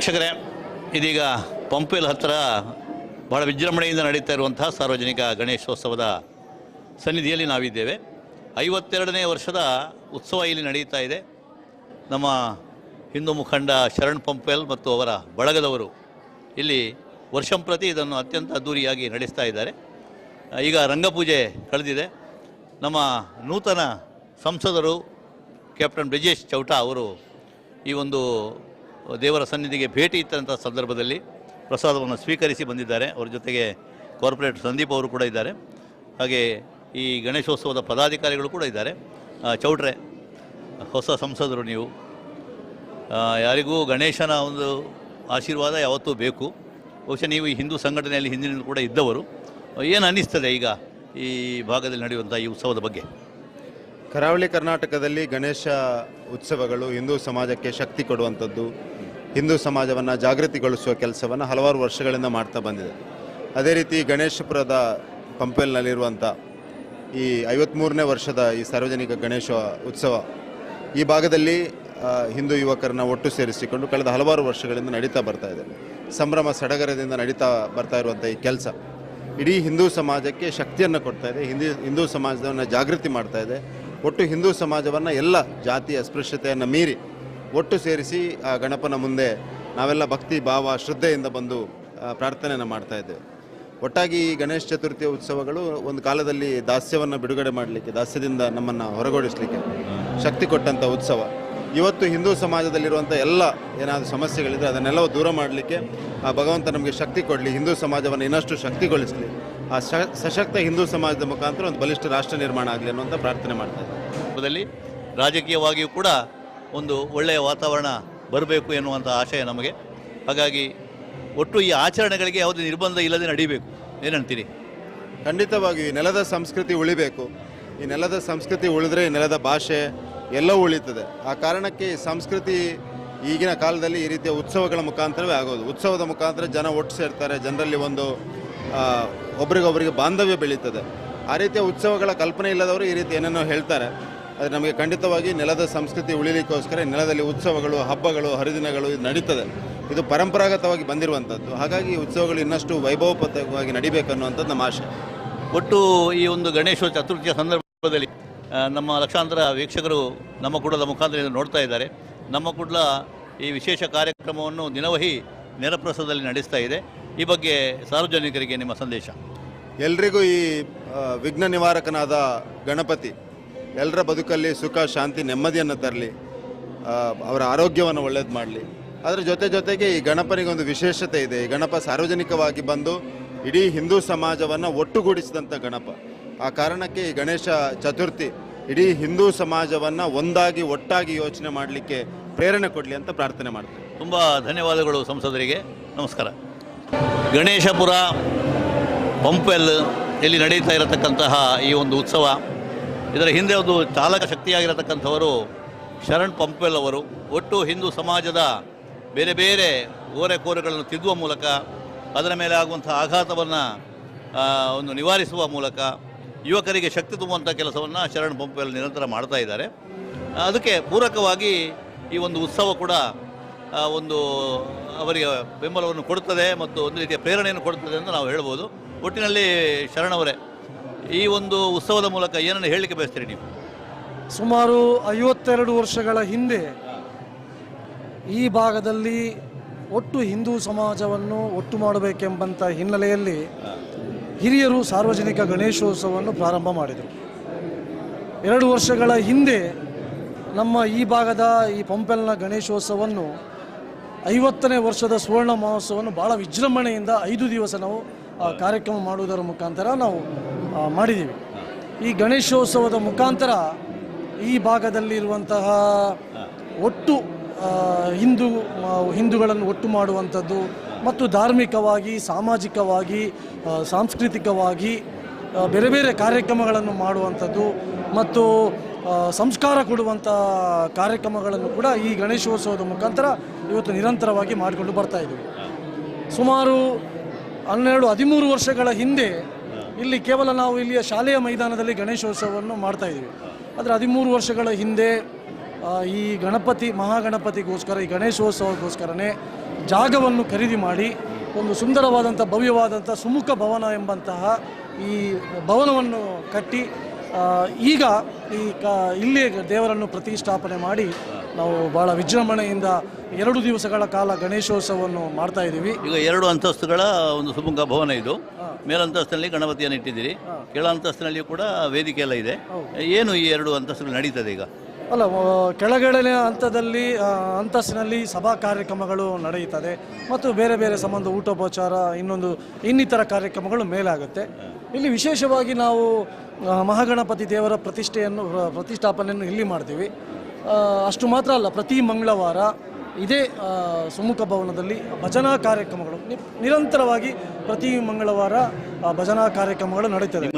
ವೀಕ್ಷಕರೇ, ಇದೀಗ ಪಂಪೇಲ್ ಹತ್ತಿರ ಬಹಳ ವಿಜೃಂಭಣೆಯಿಂದ ನಡೀತಾ ಇರುವಂತಹ ಸಾರ್ವಜನಿಕ ಗಣೇಶೋತ್ಸವದ ಸನ್ನಿಧಿಯಲ್ಲಿ ನಾವಿದ್ದೇವೆ. ಐವತ್ತೆರಡನೇ ವರ್ಷದ ಉತ್ಸವ ಇಲ್ಲಿ ನಡೀತಾ ಇದೆ. ನಮ್ಮ ಹಿಂದೂ ಮುಖಂಡ ಶರಣ್ ಪಂಪೇಲ್ ಮತ್ತು ಅವರ ಬಳಗದವರು ಇಲ್ಲಿ ವರ್ಷಂಪ್ರತಿ ಇದನ್ನು ಅತ್ಯಂತ ಅದ್ದೂರಿಯಾಗಿ ನಡೆಸ್ತಾ ಇದ್ದಾರೆ. ಈಗ ರಂಗಪೂಜೆ ಕಳೆದಿದೆ. ನಮ್ಮ ನೂತನ ಸಂಸದರು ಕ್ಯಾಪ್ಟನ್ ಬ್ರಿಜೇಶ್ ಚೌಟಾ ಅವರು ಈ ಒಂದು ದೇವರ ಸನ್ನಿಧಿಗೆ ಭೇಟಿ ಇತ್ತಂಥ ಸಂದರ್ಭದಲ್ಲಿ ಪ್ರಸಾದವನ್ನು ಸ್ವೀಕರಿಸಿ ಬಂದಿದ್ದಾರೆ. ಅವರ ಜೊತೆಗೆ ಕಾರ್ಪೊರೇಟ್ ಸಂದೀಪ್ ಅವರು ಕೂಡ ಇದ್ದಾರೆ. ಹಾಗೆ ಈ ಗಣೇಶೋತ್ಸವದ ಪದಾಧಿಕಾರಿಗಳು ಕೂಡ ಇದ್ದಾರೆ. ಚೌಟ್ರೆ, ಹೊಸ ಸಂಸದರು ನೀವು. ಯಾರಿಗೂ ಗಣೇಶನ ಒಂದು ಆಶೀರ್ವಾದ ಯಾವತ್ತೂ ಬೇಕು. ಬಹುಶಃ ನೀವು ಈ ಹಿಂದೂ ಸಂಘಟನೆಯಲ್ಲಿ ಹಿಂದಿನಿಂದ ಕೂಡ ಇದ್ದವರು. ಏನು ಅನ್ನಿಸ್ತದೆ ಈಗ ಈ ಭಾಗದಲ್ಲಿ ನಡೆಯುವಂಥ ಈ ಉತ್ಸವದ ಬಗ್ಗೆ? ಕರಾವಳಿ ಕರ್ನಾಟಕದಲ್ಲಿ ಗಣೇಶ ಉತ್ಸವಗಳು ಹಿಂದೂ ಸಮಾಜಕ್ಕೆ ಶಕ್ತಿ ಕೊಡುವಂಥದ್ದು, ಹಿಂದೂ ಸಮಾಜವನ್ನು ಜಾಗೃತಿಗೊಳಿಸುವ ಕೆಲಸವನ್ನು ಹಲವಾರು ವರ್ಷಗಳಿಂದ ಮಾಡ್ತಾ ಬಂದಿದೆ. ಅದೇ ರೀತಿ ಗಣೇಶಪುರದ ಪಂಪೆಲ್ನಲ್ಲಿರುವಂಥ ಈ ಐವತ್ತ್ಮೂರನೇ ವರ್ಷದ ಈ ಸಾರ್ವಜನಿಕ ಗಣೇಶ ಉತ್ಸವ, ಈ ಭಾಗದಲ್ಲಿ ಹಿಂದೂ ಯುವಕರನ್ನ ಒಟ್ಟು ಸೇರಿಸಿಕೊಂಡು ಕಳೆದ ಹಲವಾರು ವರ್ಷಗಳಿಂದ ನಡೀತಾ ಬರ್ತಾ ಇದೆ. ಸಂಭ್ರಮ ಸಡಗರದಿಂದ ನಡೀತಾ ಬರ್ತಾ ಇರುವಂಥ ಈ ಕೆಲಸ ಇಡೀ ಹಿಂದೂ ಸಮಾಜಕ್ಕೆ ಶಕ್ತಿಯನ್ನು ಕೊಡ್ತಾ ಇದೆ, ಹಿಂದೂ ಹಿಂದೂ ಸಮಾಜವನ್ನು ಜಾಗೃತಿ ಮಾಡ್ತಾ ಇದೆ. ಒಟ್ಟು ಹಿಂದೂ ಸಮಾಜವನ್ನು ಎಲ್ಲ ಜಾತಿ ಅಸ್ಪೃಶ್ಯತೆಯನ್ನು ಮೀರಿ ಒಟ್ಟು ಸೇರಿಸಿ ಆ ಗಣಪನ ಮುಂದೆ ನಾವೆಲ್ಲ ಭಕ್ತಿ, ಭಾವ, ಶ್ರದ್ಧೆಯಿಂದ ಬಂದು ಪ್ರಾರ್ಥನೆಯನ್ನು ಮಾಡ್ತಾ ಇದ್ದೇವೆ. ಒಟ್ಟಾಗಿ ಈ ಗಣೇಶ ಚತುರ್ಥಿ ಉತ್ಸವಗಳು ಒಂದು ಕಾಲದಲ್ಲಿ ದಾಸ್ಯವನ್ನು ಬಿಡುಗಡೆ ಮಾಡಲಿಕ್ಕೆ, ದಾಸ್ಯದಿಂದ ನಮ್ಮನ್ನು ಹೊರಗೊಡಿಸಲಿಕ್ಕೆ ಶಕ್ತಿ ಕೊಟ್ಟಂಥ ಉತ್ಸವ. ಇವತ್ತು ಹಿಂದೂ ಸಮಾಜದಲ್ಲಿರುವಂಥ ಎಲ್ಲ ಏನಾದರೂ ಸಮಸ್ಯೆಗಳಿದ್ರೆ ಅದನ್ನೆಲ್ಲವೂ ದೂರ ಮಾಡಲಿಕ್ಕೆ ಆ ಭಗವಂತ ನಮಗೆ ಶಕ್ತಿ ಕೊಡಲಿ, ಹಿಂದೂ ಸಮಾಜವನ್ನು ಇನ್ನಷ್ಟು ಶಕ್ತಿಗೊಳಿಸಲಿ. ಆ ಸಶಕ್ತ ಹಿಂದೂ ಸಮಾಜದ ಮುಖಾಂತರ ಒಂದು ಬಲಿಷ್ಠ ರಾಷ್ಟ್ರ ನಿರ್ಮಾಣ ಆಗಲಿ ಅನ್ನುವಂಥ ಪ್ರಾರ್ಥನೆ ಮಾಡ್ತಾ ಇದ್ದೀನಿ ಸಂದರ್ಭದಲ್ಲಿ ರಾಜಕೀಯವಾಗಿಯೂ ಕೂಡ ಒಂದು ಒಳ್ಳೆಯ ವಾತಾವರಣ ಬರಬೇಕು ಎನ್ನುವಂಥ ಆಶಯ ನಮಗೆ. ಹಾಗಾಗಿ ಒಟ್ಟು ಈ ಆಚರಣೆಗಳಿಗೆ ಯಾವುದೇ ನಿರ್ಬಂಧ ಇಲ್ಲದೆ ನಡೀಬೇಕು. ಏನಂತೀರಿ ಖಂಡಿತವಾಗಿ ಈ ನೆಲದ ಸಂಸ್ಕೃತಿ ಉಳಿಬೇಕು. ಈ ನೆಲದ ಸಂಸ್ಕೃತಿ ಉಳಿದ್ರೆ ಈ ನೆಲದ ಭಾಷೆ ಎಲ್ಲವೂ ಉಳಿತದೆ. ಆ ಕಾರಣಕ್ಕೆ ಈ ಸಂಸ್ಕೃತಿ ಈಗಿನ ಕಾಲದಲ್ಲಿ ಈ ರೀತಿಯ ಉತ್ಸವಗಳ ಮುಖಾಂತರವೇ ಆಗೋದು. ಉತ್ಸವದ ಮುಖಾಂತರ ಜನ ಒಟ್ಟು ಸೇರ್ತಾರೆ. ಜನರಲ್ಲಿ ಒಂದು ಆ, ಒಬ್ರಿಗೊಬ್ರಿಗೆ ಬಾಂಧವ್ಯ ಬೆಳೀತದೆ. ಆ ರೀತಿಯ ಉತ್ಸವಗಳ ಕಲ್ಪನೆ ಇಲ್ಲದವರು ಈ ರೀತಿ ಏನೇನೋ ಹೇಳ್ತಾರೆ. ಆದರೆ ನಮಗೆ ಖಂಡಿತವಾಗಿ ನೆಲದ ಸಂಸ್ಕೃತಿ ಉಳಿಲಿಕ್ಕೋಸ್ಕರ ನೆಲದಲ್ಲಿ ಉತ್ಸವಗಳು ಹಬ್ಬಗಳು ಹರಿದಿನಗಳು ಇದು ನಡೀತದೆ. ಇದು ಪರಂಪರಾಗತವಾಗಿ ಬಂದಿರುವಂಥದ್ದು. ಹಾಗಾಗಿ ಉತ್ಸವಗಳು ಇನ್ನಷ್ಟು ವೈಭವಪತವಾಗಿ ನಡಿಬೇಕನ್ನುವಂಥದ್ದು ನಮ್ಮ ಆಶೆ. ಒಟ್ಟು ಈ ಒಂದು ಗಣೇಶ ಚತುರ್ಥಿಯ ಸಂದರ್ಭದಲ್ಲಿ ನಮ್ಮ ಲಕ್ಷಾಂತರ ವೀಕ್ಷಕರು ನಮ್ಮ ಕೂಡದ ಮುಖಾಂತರ ನೋಡ್ತಾ ಇದ್ದಾರೆ. ನಮ್ಮ ಕೂಡಲ ಈ ವಿಶೇಷ ಕಾರ್ಯಕ್ರಮವನ್ನು ದಿನವಹಿ ನೆರಪ್ರಸದಲ್ಲಿ ನಡೆಸ್ತಾ ಇದೆ. ಈ ಬಗ್ಗೆ ಸಾರ್ವಜನಿಕರಿಗೆ ನಿಮ್ಮ ಸಂದೇಶ. ಎಲ್ರಿಗೂ ಈ ಆ, ವಿಘ್ನ ನಿವಾರಕನಾದ ಗಣಪತಿ ಎಲ್ಲರ ಬದುಕಲ್ಲಿ ಸುಖ ಶಾಂತಿ ನೆಮ್ಮದಿಯನ್ನು ತರಲಿ ಅವರ ಆರೋಗ್ಯವನ್ನು ಒಳ್ಳೇದು ಮಾಡಲಿ. ಅದರ ಜೊತೆ ಜೊತೆಗೆ ಈ ಗಣಪನಿಗೆ ಒಂದು ವಿಶೇಷತೆ ಇದೆ. ಈ ಗಣಪ ಸಾರ್ವಜನಿಕವಾಗಿ ಬಂದು ಇಡೀ ಹಿಂದೂ ಸಮಾಜವನ್ನು ಒಟ್ಟುಗೂಡಿಸಿದಂಥ ಗಣಪ. ಆ ಕಾರಣಕ್ಕೆ ಈ ಗಣೇಶ ಚತುರ್ಥಿ ಇಡೀ ಹಿಂದೂ ಸಮಾಜವನ್ನು ಒಂದಾಗಿ ಒಟ್ಟಾಗಿ ಯೋಚನೆ ಮಾಡಲಿಕ್ಕೆ ಪ್ರೇರಣೆ ಕೊಡಲಿ ಅಂತ ಪ್ರಾರ್ಥನೆ ಮಾಡ್ತೀನಿ. ತುಂಬ ಧನ್ಯವಾದಗಳು ಸಂಸದರಿಗೆ. ನಮಸ್ಕಾರ. ಗಣೇಶಪುರ, ಪಂಪೆಲ್ ಇಲ್ಲಿ ನಡೀತಾ ಇರತಕ್ಕಂತಹ ಈ ಒಂದು ಉತ್ಸವ. ಇದರ ಹಿಂದೆ ಒಂದು ಚಾಲಕ ಶಕ್ತಿಯಾಗಿರತಕ್ಕಂಥವರು ಶರಣ್ ಪಂಪೆಲ್ ಅವರು. ಒಟ್ಟು ಹಿಂದೂ ಸಮಾಜದ ಬೇರೆ ಬೇರೆ ಓರೆ ಕೋರೆಗಳನ್ನು ತಿದ್ದುವ ಮೂಲಕ, ಅದರ ಮೇಲೆ ಆಗುವಂಥ ಆಘಾತವನ್ನು ಒಂದು ನಿವಾರಿಸುವ ಮೂಲಕ ಯುವಕರಿಗೆ ಶಕ್ತಿ ತುಂಬುವಂಥ ಕೆಲಸವನ್ನು ಶರಣ್ ಪಂಪೆಲ್ ನಿರಂತರ ಮಾಡ್ತಾ ಇದ್ದಾರೆ. ಅದಕ್ಕೆ ಪೂರಕವಾಗಿ ಈ ಒಂದು ಉತ್ಸವ ಕೂಡ ಒಂದು ಅವರಿಗೆ ಬೆಂಬಲವನ್ನು ಕೊಡುತ್ತದೆ ಮತ್ತು ಒಂದು ರೀತಿಯ ಪ್ರೇರಣೆಯನ್ನು ಕೊಡುತ್ತದೆ ಎಂದು ನಾವು ಹೇಳ್ಬೋದು. ಒಟ್ಟಿನಲ್ಲಿ ಶರಣವರೇ ಈ ಒಂದು ಉತ್ಸವದ ಮೂಲಕ ಏನನ್ನು ಹೇಳಲಿಕ್ಕೆ ಬಯಸ್ತೀರಿ ನೀವು? ಸುಮಾರು ಐವತ್ತೆರಡು ವರ್ಷಗಳ ಹಿಂದೆ ಈ ಭಾಗದಲ್ಲಿ ಒಟ್ಟು ಹಿಂದೂ ಸಮಾಜವನ್ನು ಒಟ್ಟು ಮಾಡಬೇಕೆಂಬಂಥ ಹಿನ್ನೆಲೆಯಲ್ಲಿ ಹಿರಿಯರು ಸಾರ್ವಜನಿಕ ಗಣೇಶೋತ್ಸವವನ್ನು ಪ್ರಾರಂಭ ಮಾಡಿದರು. ಎರಡು ವರ್ಷಗಳ ಹಿಂದೆ ನಮ್ಮ ಈ ಭಾಗದ ಈ ಪಂಪೆಲ್ನ ಗಣೇಶೋತ್ಸವವನ್ನು ಐವತ್ತನೇ ವರ್ಷದ ಸುವರ್ಣ ಮಹೋತ್ಸವವನ್ನು ಭಾಳ ವಿಜೃಂಭಣೆಯಿಂದ ಐದು ದಿವಸ ನಾವು ಕಾರ್ಯಕ್ರಮ ಮಾಡುವುದರ ಮುಖಾಂತರ ನಾವು ಮಾಡಿದ್ದೀವಿ. ಈ ಗಣೇಶೋತ್ಸವದ ಮುಖಾಂತರ ಈ ಭಾಗದಲ್ಲಿರುವಂತಹ ಒಟ್ಟು ಹಿಂದೂ ಹಿಂದೂಗಳನ್ನು ಒಟ್ಟು ಮಾಡುವಂಥದ್ದು ಮತ್ತು ಧಾರ್ಮಿಕವಾಗಿ, ಸಾಮಾಜಿಕವಾಗಿ ಸಾಂಸ್ಕೃತಿಕವಾಗಿ ಬೇರೆ ಬೇರೆ ಕಾರ್ಯಕ್ರಮಗಳನ್ನು ಮಾಡುವಂಥದ್ದು ಮತ್ತು ಸಂಸ್ಕಾರ ಕೊಡುವಂಥ ಕಾರ್ಯಕ್ರಮಗಳನ್ನು ಕೂಡ ಈ ಗಣೇಶೋತ್ಸವದ ಮುಖಾಂತರ ಇವತ್ತು ನಿರಂತರವಾಗಿ ಮಾಡಿಕೊಂಡು ಬರ್ತಾ ಇದ್ದೀವಿ. ಸುಮಾರು ಹನ್ನೆರಡು, ಹದಿಮೂರು ವರ್ಷಗಳ ಹಿಂದೆ ಇಲ್ಲಿ ಕೇವಲ ನಾವು ಇಲ್ಲಿಯ ಶಾಲೆಯ ಮೈದಾನದಲ್ಲಿ ಗಣೇಶೋತ್ಸವವನ್ನು ಮಾಡ್ತಾ ಇದ್ದೀವಿ. ಆದರೆ ಹದಿಮೂರು ವರ್ಷಗಳ ಹಿಂದೆ ಈ ಗಣಪತಿ, ಮಹಾಗಣಪತಿಗೋಸ್ಕರ, ಈ ಗಣೇಶೋತ್ಸವಕ್ಕೋಸ್ಕರನೇ ಜಾಗವನ್ನು ಖರೀದಿ ಮಾಡಿ, ಒಂದು ಸುಂದರವಾದಂಥ ಭವ್ಯವಾದಂಥ ಸುಮುಖ ಭವನ ಎಂಬಂತಹ ಈ ಭವನವನ್ನು ಕಟ್ಟಿ ಈಗ ಈ ಕ ಇಲ್ಲಿ ದೇವರನ್ನು ಪ್ರತಿಷ್ಠಾಪನೆ ಮಾಡಿ ನಾವು ಭಾಳ ವಿಜೃಂಭಣೆಯಿಂದ ಎರಡು ದಿವಸಗಳ ಕಾಲ ಗಣೇಶೋತ್ಸವವನ್ನು ಮಾಡ್ತಾ ಇದ್ದೀವಿ. ಈಗ ಎರಡು ಅಂತಸ್ತುಗಳ ಒಂದು ಸುಮುಖ ಭವನ ಇದು. ಮೇಲಂತಸ್ತಿನಲ್ಲಿ ಗಣಪತಿಯನ್ನು ಇಟ್ಟಿದ್ದೀರಿ. ಕೆಳ ಅಂತಸ್ತಿನಲ್ಲಿಯೂ ಕೂಡ ವೇದಿಕೆ ಎಲ್ಲ ಇದೆ. ಏನು ಈ ಎರಡು ಅಂತಸ್ತುಗಳು ನಡೀತದೆ ಈಗ? ಅಲ್ಲ ಕೆಳಗಡೆಯ ಕೆಳಗಡೆ ಹಂತದಲ್ಲಿ ಅಂತಸ್ತಿನಲ್ಲಿ ಸಭಾ ಕಾರ್ಯಕ್ರಮಗಳು ನಡೆಯುತ್ತದೆ. ಮತ್ತು ಬೇರೆ ಬೇರೆ ಸಂಬಂಧ ಊಟೋಪಚಾರ ಇನ್ನೊಂದು ಇನ್ನಿತರ ಕಾರ್ಯಕ್ರಮಗಳು ಮೇಲಾಗುತ್ತೆ. ಇಲ್ಲಿ ವಿಶೇಷವಾಗಿ ನಾವು ಮಹಾಗಣಪತಿ ದೇವರ ಪ್ರತಿಷ್ಠೆಯನ್ನು ಪ್ರತಿಷ್ಠಾಪನೆಯನ್ನು ಇಲ್ಲಿ ಮಾಡ್ತೀವಿ. ಅಷ್ಟು ಮಾತ್ರ ಅಲ್ಲ ಪ್ರತಿ ಮಂಗಳವಾರ ಇದೇ ಸುಮುಖ ಭವನದಲ್ಲಿ ಭಜನಾ ಕಾರ್ಯಕ್ರಮಗಳು ನಿರಂತರವಾಗಿ ಪ್ರತಿ ಮಂಗಳವಾರ ಭಜನಾ ಕಾರ್ಯಕ್ರಮಗಳು ನಡೀತದೆ.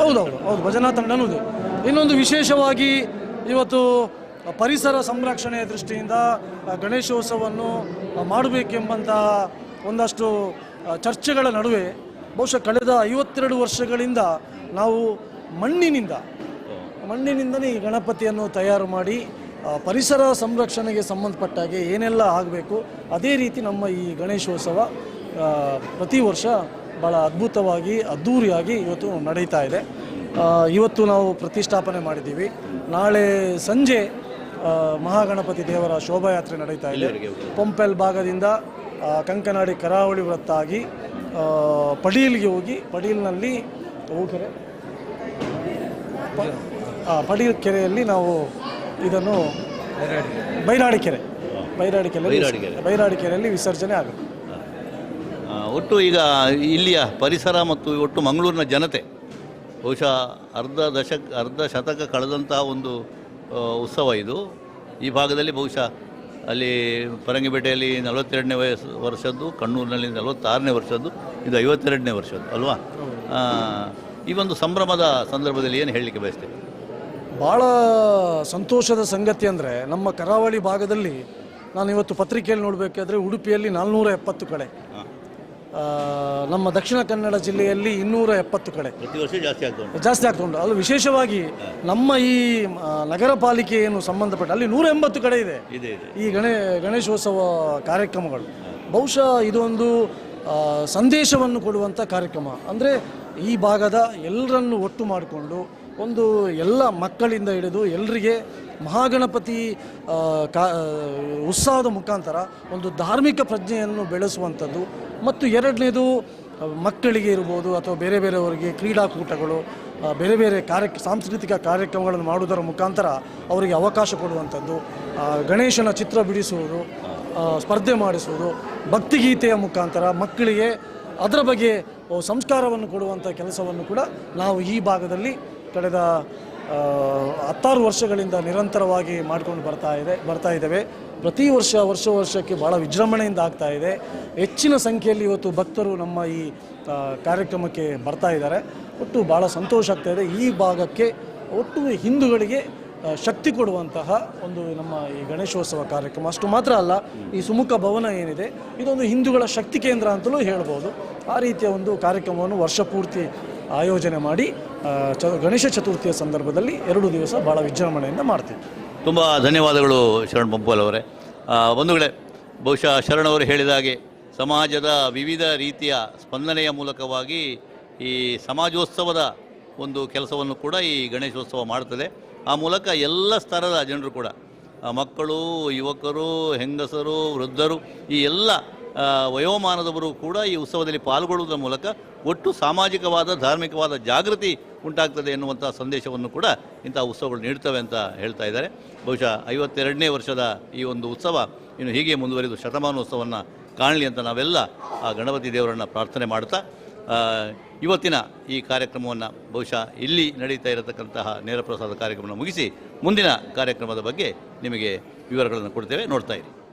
ಹೌದೌದು ಹೌದು ಭಜನಾ ತಂಡನೂ ಇದೆ. ಇನ್ನೊಂದು ವಿಶೇಷವಾಗಿ ಇವತ್ತು ಪರಿಸರ ಸಂರಕ್ಷಣೆಯ ದೃಷ್ಟಿಯಿಂದ ಗಣೇಶೋತ್ಸವವನ್ನು ಮಾಡಬೇಕೆಂಬಂತಹ ಒಂದಷ್ಟು ಚರ್ಚೆಗಳ ನಡುವೆ ಬಹುಶಃ ಕಳೆದ ಐವತ್ತೆರಡು ವರ್ಷಗಳಿಂದ ನಾವು ಮಣ್ಣಿನಿಂದ ಮಣ್ಣಿನಿಂದಲೇ ಈ ಗಣಪತಿಯನ್ನು ತಯಾರು ಮಾಡಿ ಪರಿಸರ ಸಂರಕ್ಷಣೆಗೆ ಸಂಬಂಧಪಟ್ಟಾಗೆ ಏನೆಲ್ಲ ಆಗಬೇಕು ಅದೇ ರೀತಿ ನಮ್ಮ ಈ ಗಣೇಶೋತ್ಸವ ಪ್ರತಿ ವರ್ಷ ಭಾಳ ಅದ್ಭುತವಾಗಿ ಅದ್ಧೂರಿಯಾಗಿ ಇವತ್ತು ನಡೀತಾ ಇದೆ. ಇವತ್ತು ನಾವು ಪ್ರತಿಷ್ಠಾಪನೆ ಮಾಡಿದ್ದೀವಿ. ನಾಳೆ ಸಂಜೆ ಮಹಾಗಣಪತಿ ದೇವರ ಶೋಭಾಯಾತ್ರೆ ನಡೀತಾ ಇದೆ. ಪಂಪೆಲ್ ಭಾಗದಿಂದ ಕಂಕನಾಡಿ ಕರಾವಳಿ ವೃತ್ತಾಗಿ ಪಡೀಲ್ಗೆ ಹೋಗಿ ಪಡೀಲ್ನಲ್ಲಿ ಹೋಗ್ರೆ ಪಡಿ ಆ, ಪಡೀಲ್ ಕೆರೆಯಲ್ಲಿ ನಾವು ಇದನ್ನು ಬೈರಾಡಿ ಕೆರೆ ಬೈರಾಡಿ ಕೆರೆ. ಬೈರಾಡಿ ಕೆರೆಯಲ್ಲಿ ವಿಸರ್ಜನೆ ಆಗುತ್ತೆ. ಒಟ್ಟು ಈಗ ಇಲ್ಲಿಯ ಪರಿಸರ ಮತ್ತು ಒಟ್ಟು ಮಂಗಳೂರಿನ ಜನತೆ ಬಹುಶಃ ಅರ್ಧ ದಶಕ ಅರ್ಧ ಶತಕ ಕಳೆದಂತಹ ಒಂದು ಉತ್ಸವ ಇದು. ಈ ಭಾಗದಲ್ಲಿ ಬಹುಶಃ ಅಲ್ಲಿ ಪರಂಗಿಪೇಟೆಯಲ್ಲಿ ನಲವತ್ತೆರಡನೇ ವಯಸ್ಸು ವರ್ಷದ್ದು ಕಣ್ಣೂರಿನಲ್ಲಿ ನಲವತ್ತಾರನೇ ವರ್ಷದ್ದು ಇದು ಐವತ್ತೆರಡನೇ ವರ್ಷದ್ದು ಅಲ್ವಾ? ಈ ಒಂದು ಸಂಭ್ರಮದ ಸಂದರ್ಭದಲ್ಲಿ ಏನು ಹೇಳಲಿಕ್ಕೆ ಬಯಸ್ತೇವೆ ಭಾಳ ಸಂತೋಷದ ಸಂಗತಿ ಅಂದರೆ ನಮ್ಮ ಕರಾವಳಿ ಭಾಗದಲ್ಲಿ ನಾನು ಇವತ್ತು ಪತ್ರಿಕೆಯಲ್ಲಿ ನೋಡಬೇಕಾದ್ರೆ ಉಡುಪಿಯಲ್ಲಿ ನಾಲ್ನೂರ ಎಪ್ಪತ್ತು ಕಡೆ. ನಮ್ಮ ದಕ್ಷಿಣ ಕನ್ನಡ ಜಿಲ್ಲೆಯಲ್ಲಿ ಇನ್ನೂರ ಎಪ್ಪತ್ತು ಕಡೆ. ಪ್ರತಿ ವರ್ಷ ಜಾಸ್ತಿ ಆಗ್ತಾ ಉಂಟು. ಜಾಸ್ತಿ ಆಗ್ತುಂಟು ಅದು ವಿಶೇಷವಾಗಿ ನಮ್ಮ ಈ ನಗರ ಪಾಲಿಕೆ ಏನು ಸಂಬಂಧಪಟ್ಟ ಅಲ್ಲಿ ನೂರ ಎಂಬತ್ತು ಕಡೆ ಇದೆ ಇದೆ ಇದೆ. ಈ ಗಣೇ ಗಣೇಶೋತ್ಸವ ಕಾರ್ಯಕ್ರಮಗಳು. ಬಹುಶಃ ಇದೊಂದು ಸಂದೇಶವನ್ನು ಕೊಡುವಂಥ ಕಾರ್ಯಕ್ರಮ. ಅಂದರೆ ಈ ಭಾಗದ ಎಲ್ಲರನ್ನು ಒಟ್ಟು ಮಾಡಿಕೊಂಡು ಒಂದು ಎಲ್ಲ ಮಕ್ಕಳಿಂದ ಹಿಡಿದು ಎಲ್ಲರಿಗೆ ಮಹಾಗಣಪತಿ ಕಾ ಉತ್ಸಾಹದ ಮುಖಾಂತರ ಒಂದು ಧಾರ್ಮಿಕ ಪ್ರಜ್ಞೆಯನ್ನು ಬೆಳೆಸುವಂಥದ್ದು. ಮತ್ತು ಎರಡನೇದು ಮಕ್ಕಳಿಗೆ ಇರ್ಬೋದು ಅಥವಾ ಬೇರೆ ಬೇರೆಯವರಿಗೆ ಕ್ರೀಡಾಕೂಟಗಳು ಬೇರೆ ಬೇರೆ ಕಾರ್ಯ ಸಾಂಸ್ಕೃತಿಕ ಕಾರ್ಯಕ್ರಮಗಳನ್ನು ಮಾಡುವುದರ ಮುಖಾಂತರ ಅವರಿಗೆ ಅವಕಾಶ ಕೊಡುವಂಥದ್ದು. ಗಣೇಶನ ಚಿತ್ರ ಬಿಡಿಸುವುದು ಸ್ಪರ್ಧೆ ಮಾಡಿಸುವುದು, ಭಕ್ತಿಗೀತೆಯ ಮುಖಾಂತರ ಮಕ್ಕಳಿಗೆ ಅದರ ಬಗ್ಗೆ ಸಂಸ್ಕಾರವನ್ನು ಕೊಡುವಂಥ ಕೆಲಸವನ್ನು ಕೂಡ ನಾವು ಈ ಭಾಗದಲ್ಲಿ ಕಳೆದ ಹತ್ತಾರು ವರ್ಷಗಳಿಂದ ನಿರಂತರವಾಗಿ ಮಾಡ್ಕೊಂಡು ಬರ್ತಾ ಇದೆ, ಬರ್ತಾ ಇದ್ದೇವೆ. ಪ್ರತಿ ವರ್ಷ ವರ್ಷ ವರ್ಷಕ್ಕೆ ಭಾಳ ವಿಜೃಂಭಣೆಯಿಂದ ಆಗ್ತಾ ಇದೆ. ಹೆಚ್ಚಿನ ಸಂಖ್ಯೆಯಲ್ಲಿ ಇವತ್ತು ಭಕ್ತರು ನಮ್ಮ ಈ ಕಾರ್ಯಕ್ರಮಕ್ಕೆ ಬರ್ತಾ ಇದ್ದಾರೆ. ಒಟ್ಟು ಭಾಳ ಸಂತೋಷ ಆಗ್ತಾ ಇದೆ. ಈ ಭಾಗಕ್ಕೆ ಒಟ್ಟು ಹಿಂದೂಗಳಿಗೆ ಶಕ್ತಿ ಕೊಡುವಂತಹ ಒಂದು ನಮ್ಮ ಈ ಗಣೇಶೋತ್ಸವ ಕಾರ್ಯಕ್ರಮ. ಅಷ್ಟು ಮಾತ್ರ ಅಲ್ಲ, ಈ ಸುಮುಖ ಭವನ ಏನಿದೆ, ಇದೊಂದು ಹಿಂದೂಗಳ ಶಕ್ತಿ ಕೇಂದ್ರ ಅಂತಲೂ ಹೇಳ್ಬೋದು. ಆ ರೀತಿಯ ಒಂದು ಕಾರ್ಯಕ್ರಮವನ್ನು ವರ್ಷ ಪೂರ್ತಿ ಆಯೋಜನೆ ಮಾಡಿ ಚ, ಗಣೇಶ ಚತುರ್ಥಿಯ ಸಂದರ್ಭದಲ್ಲಿ ಎರಡು ದಿವಸ ಭಾಳ ವಿಜೃಂಭಣೆಯಿಂದ ಮಾಡ್ತೀವಿ. ತುಂಬ ಧನ್ಯವಾದಗಳು ಶರಣ್ ಬೊಬ್ಬಲ್ ಅವರೇ. ಬಂಧುಗಳೇ, ಬಹುಶಃ ಶರಣ್ ಅವರು ಹೇಳಿದ ಹಾಗೆ ಸಮಾಜದ ವಿವಿಧ ರೀತಿಯ ಸ್ಪಂದನೆಯ ಮೂಲಕವಾಗಿ ಈ ಸಮಾಜೋತ್ಸವದ ಒಂದು ಕೆಲಸವನ್ನು ಕೂಡ ಈ ಗಣೇಶೋತ್ಸವ ಮಾಡ್ತದೆ. ಆ ಮೂಲಕ ಎಲ್ಲ ಸ್ತರದ ಜನರು ಕೂಡ ಮಕ್ಕಳು, ಯುವಕರು, ಹೆಂಗಸರು, ವೃದ್ಧರು, ಈ ಎಲ್ಲ ವಯೋಮಾನದವರು ಕೂಡ ಈ ಉತ್ಸವದಲ್ಲಿ ಪಾಲ್ಗೊಳ್ಳುವುದರ ಮೂಲಕ ಒಟ್ಟು ಸಾಮಾಜಿಕವಾದ, ಧಾರ್ಮಿಕವಾದ ಜಾಗೃತಿ ಉಂಟಾಗ್ತದೆ ಎನ್ನುವಂಥ ಸಂದೇಶವನ್ನು ಕೂಡ ಇಂಥ ಉತ್ಸವಗಳು ನೀಡ್ತವೆ ಅಂತ ಹೇಳ್ತಾ ಇದ್ದಾರೆ. ಬಹುಶಃ ಐವತ್ತೆರಡನೇ ವರ್ಷದ ಈ ಒಂದು ಉತ್ಸವ ಇನ್ನು ಹೀಗೆ ಮುಂದುವರಿದು ಶತಮಾನೋತ್ಸವವನ್ನು ಕಾಣಲಿ ಅಂತ ನಾವೆಲ್ಲ ಆ ಗಣಪತಿ ದೇವರನ್ನು ಪ್ರಾರ್ಥನೆ ಮಾಡ್ತಾ ಇವತ್ತಿನ ಈ ಕಾರ್ಯಕ್ರಮವನ್ನು ಬಹುಶಃ ಇಲ್ಲಿ ನಡೀತಾ ಇರತಕ್ಕಂತಹ ನೇರ ಪ್ರಸಾದ ಕಾರ್ಯಕ್ರಮವನ್ನು ಮುಗಿಸಿ ಮುಂದಿನ ಕಾರ್ಯಕ್ರಮದ ಬಗ್ಗೆ ನಿಮಗೆ ವಿವರಗಳನ್ನು ಕೊಡ್ತೇವೆ. ನೋಡ್ತಾ ಇರಿ.